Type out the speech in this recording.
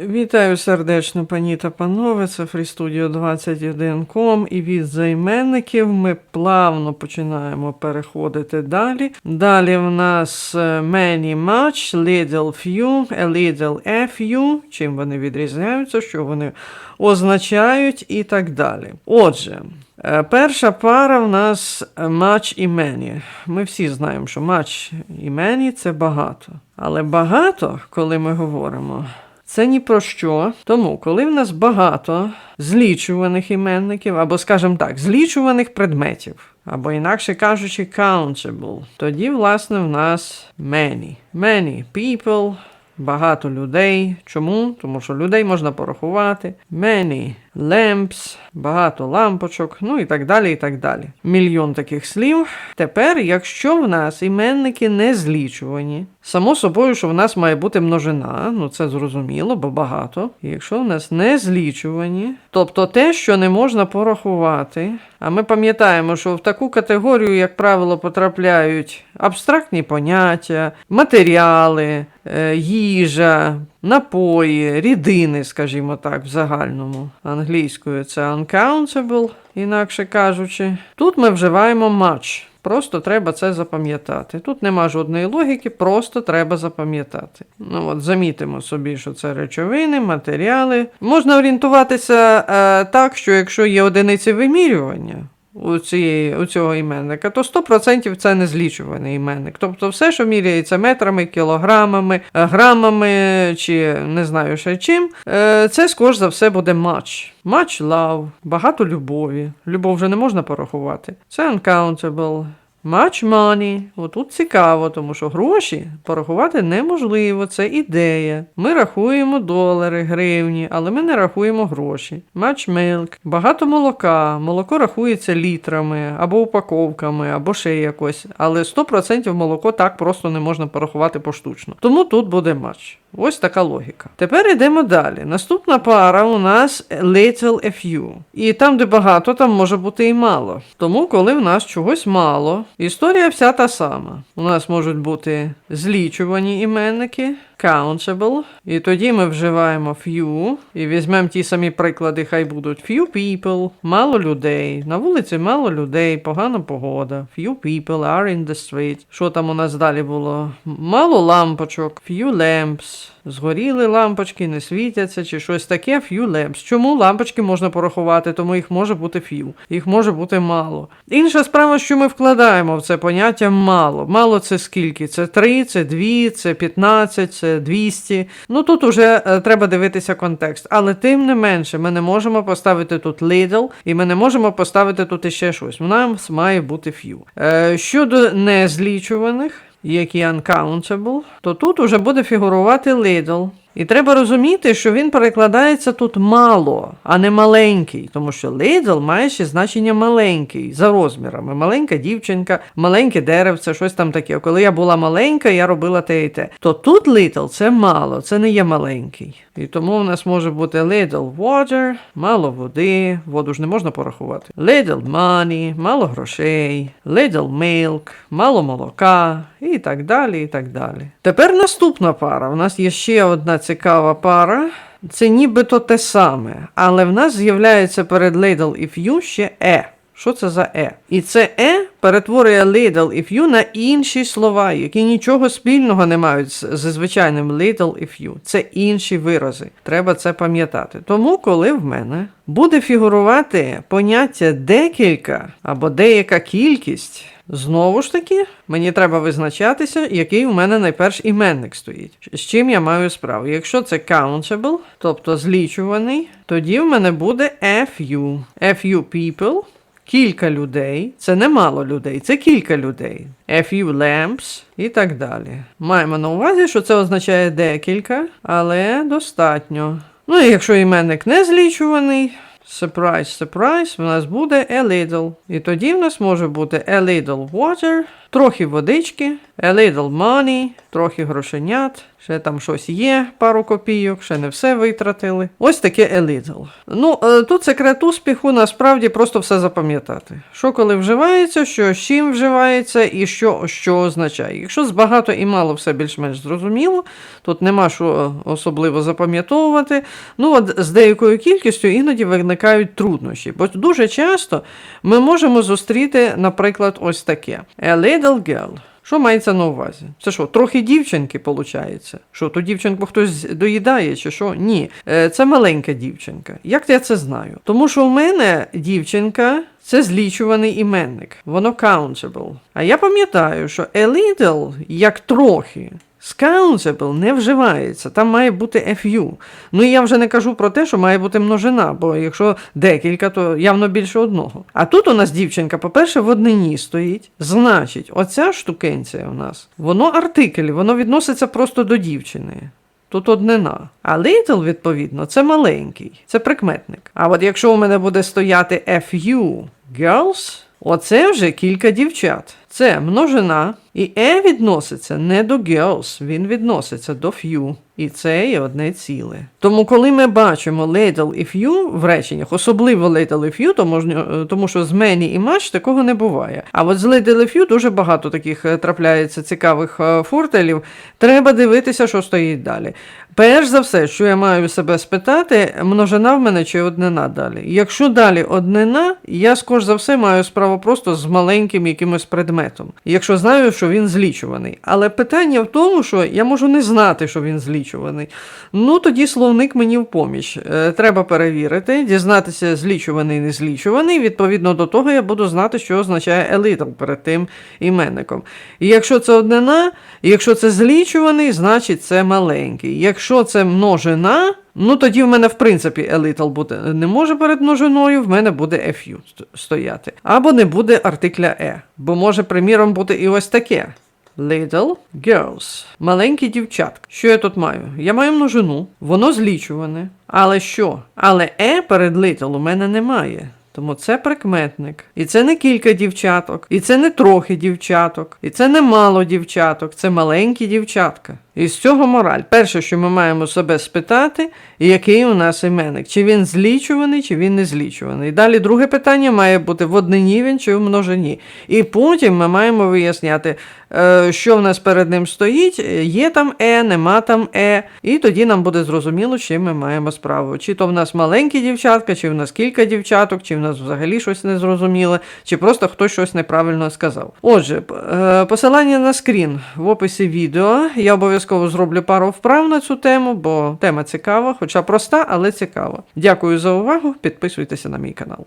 Вітаю сердечно, пані та панове. Це FreeStudio 21com і від займенників ми плавно починаємо переходити далі. Далі в нас е, many, much, little, few, a little, a few. Чим вони відрізняються, що вони означають і так далі. Отже. е, Перша пара в нас е, much і many. Ми всі знаємо, що much і many – це багато. Але багато, коли ми говоримо, це ні про що. Тому, коли в нас багато злічуваних іменників, або, скажімо так, злічуваних предметів, або інакше кажучи, countable, тоді, власне, в нас many. Many people, багато людей. Чому? Тому що людей можна порахувати. Many lamps, багато лампочок, ну і так далі, і так далі. Мільйон таких слів. Тепер, якщо в нас іменники не злічувані, само собою, що в нас має бути множина, ну це зрозуміло, бо багато. І якщо в нас не злічувані, тобто те, що не можна порахувати, а ми пам'ятаємо, що в таку категорію, як правило, потрапляють абстрактні поняття, матеріали, е, їжа, напої, рідини, скажімо так, в загальному. Англійською це uncountable, інакше кажучи. Тут ми вживаємо much. Просто треба це запам'ятати. Тут нема жодної логіки, просто треба запам'ятати. Ну от замітимо собі, що це речовини, матеріали. Можна орієнтуватися е, так, що якщо є одиниці вимірювання, у, цієї, у цього іменника, то 100% це не злічуваний іменник. Тобто все, що міряється метрами, кілограмами, е, грамами чи не знаю ще чим, е, це скоріш за все буде матч. Матч лав, багато любові. Любов вже не можна порахувати. Це uncountable. Much money. Отут цікаво, тому що гроші порахувати неможливо, це ідея. Ми рахуємо долари, гривні, але ми не рахуємо гроші. Much milk. Багато молока. Молоко рахується літрами або упаковками, або ще якось. Але 100% молоко так просто не можна порахувати поштучно. Тому тут буде much. Ось така логіка. Тепер йдемо далі. Наступна пара у нас little a few. І там, де багато, там може бути і мало. Тому, коли в нас чогось мало, історія вся та сама. У нас можуть бути злічувані іменники. Countable. І тоді ми вживаємо few. І візьмемо ті самі приклади, хай будуть few people, мало людей. На вулиці мало людей, погана погода. Few people are in the street. Що там у нас далі було? Мало лампочок, few lamps. Згоріли лампочки, не світяться, чи щось таке, few lamps. Чому лампочки можна порахувати, тому їх може бути few. Їх може бути мало. Інша справа, що ми вкладаємо в це поняття мало. Мало це скільки? Це 3, це 2, це 15, це 200. Ну тут уже е, треба дивитися контекст. Але тим не менше, ми не можемо поставити тут Lidl, і ми не можемо поставити тут іще щось. У нас має бути few. Е, щодо незлічуваних, які uncountable, то тут уже буде фігурувати little. І треба розуміти, що він перекладається тут мало, а не маленький, тому що little має ще значення маленький за розмірами. Маленька дівчинка, маленьке деревце, щось там таке. Коли я була маленька, я робила те і те. То тут little це мало, це не є маленький. І тому в нас може бути little water, мало води, воду ж не можна порахувати. Little money, мало грошей, little milk, мало молока, і так далі, і так далі. Тепер наступна пара. У нас є ще одна цікава пара. Це нібито те саме, але в нас з'являється перед little і few ще е. Що це за е? І це е перетворює little і few на інші слова, які нічого спільного не мають зі звичайним little і few. Це інші вирази. Треба це пам'ятати. Тому, коли в мене буде фігурувати поняття декілька або деяка кількість. Знову ж таки, мені треба визначатися, який у мене найперш іменник стоїть. З чим я маю справу. Якщо це countable, тобто злічуваний, тоді в мене буде. A few people, кілька людей. Це не мало людей, це кілька людей. A few lamps і так далі. Маємо на увазі, що це означає декілька, але достатньо. Ну і якщо іменник не злічуваний, surprise, surprise, в нас буде a little. І тоді в нас може бути a little water, трохи водички, a little money, трохи грошенят, ще там щось є, пару копійок, ще не все витратили. Ось таке little. Ну, е, тут секрет успіху насправді просто все запам'ятати. Що коли вживається, що з чим вживається і що, що означає. Якщо з багато і мало все більш-менш зрозуміло, тут нема що е, особливо запам'ятовувати. Ну, от з деякою кількістю іноді виникають труднощі. Бо дуже часто ми можемо зустріти, наприклад, ось таке: A little girl. Що мається на увазі? Це що, трохи дівчинки виходить? Що, ту дівчинку хтось доїдає чи що? Ні. Е, Це маленька дівчинка. Як я це знаю? Тому що у мене дівчинка це злічуваний іменник. Воно countable. А я пам'ятаю, що a little, як трохи, Scountable не вживається, там має бути FU. Ну і я вже не кажу про те, що має бути множина, бо якщо декілька, то явно більше одного. А тут у нас дівчинка, по-перше, в однині стоїть. Значить, оця штукенція у нас, воно артикль, воно відноситься просто до дівчини. Тут однина. А little, відповідно, це маленький, це прикметник. А от якщо у мене буде стояти FU girls, оце вже кілька дівчат. Це множина, і E відноситься не до girls, він відноситься до few. І це є одне ціле. Тому, коли ми бачимо little і few в реченнях, особливо little і few, то можна, е, тому що з many і much такого не буває. А от з little і few дуже багато таких е, трапляється цікавих фуртелів. Треба дивитися, що стоїть далі. Перш за все, що я маю себе спитати, множина в мене чи однина далі. Якщо далі однина, я скоріш за все маю справу просто з маленьким якимось предметом. Якщо знаю, що він злічуваний. Але питання в тому, що я можу не знати, що він злічуваний. Ну тоді словник мені в поміч. Е, Треба перевірити, дізнатися, злічуваний, не злічуваний. Відповідно до того, я буду знати, що означає a перед тим іменником. І якщо це однина, якщо це злічуваний, значить це маленький. Якщо це множина, ну тоді в мене, в принципі, little буде не може перед множиною, в мене буде FU стояти. Або не буде артикля E. Бо може, приміром, бути і ось таке. Little girls. Маленькі дівчатка. Що я тут маю? Я маю множину, воно злічуване. Але що? Але е перед little у мене немає. Тому це прикметник. І це не кілька дівчаток, і це не трохи дівчаток, і це не мало дівчаток, це маленькі дівчатка. І з цього мораль. Перше, що ми маємо себе спитати, який у нас іменник. Чи він злічуваний, чи він не злічуваний. Далі друге питання має бути в однині він чи в множині. І потім ми маємо виясняти, е, що в нас перед ним стоїть, є там е, нема там е. І тоді нам буде зрозуміло, з чим ми маємо справу. Чи то в нас маленькі дівчатка, чи в нас кілька дівчаток, чи в нас взагалі щось незрозуміле, чи просто хтось щось неправильно сказав. Отже, е, посилання на скрін в описі відео. Я обов'язково зроблю пару вправ на цю тему, бо тема цікава, хоча проста, але цікава. Дякую за увагу. Підписуйтеся на мій канал.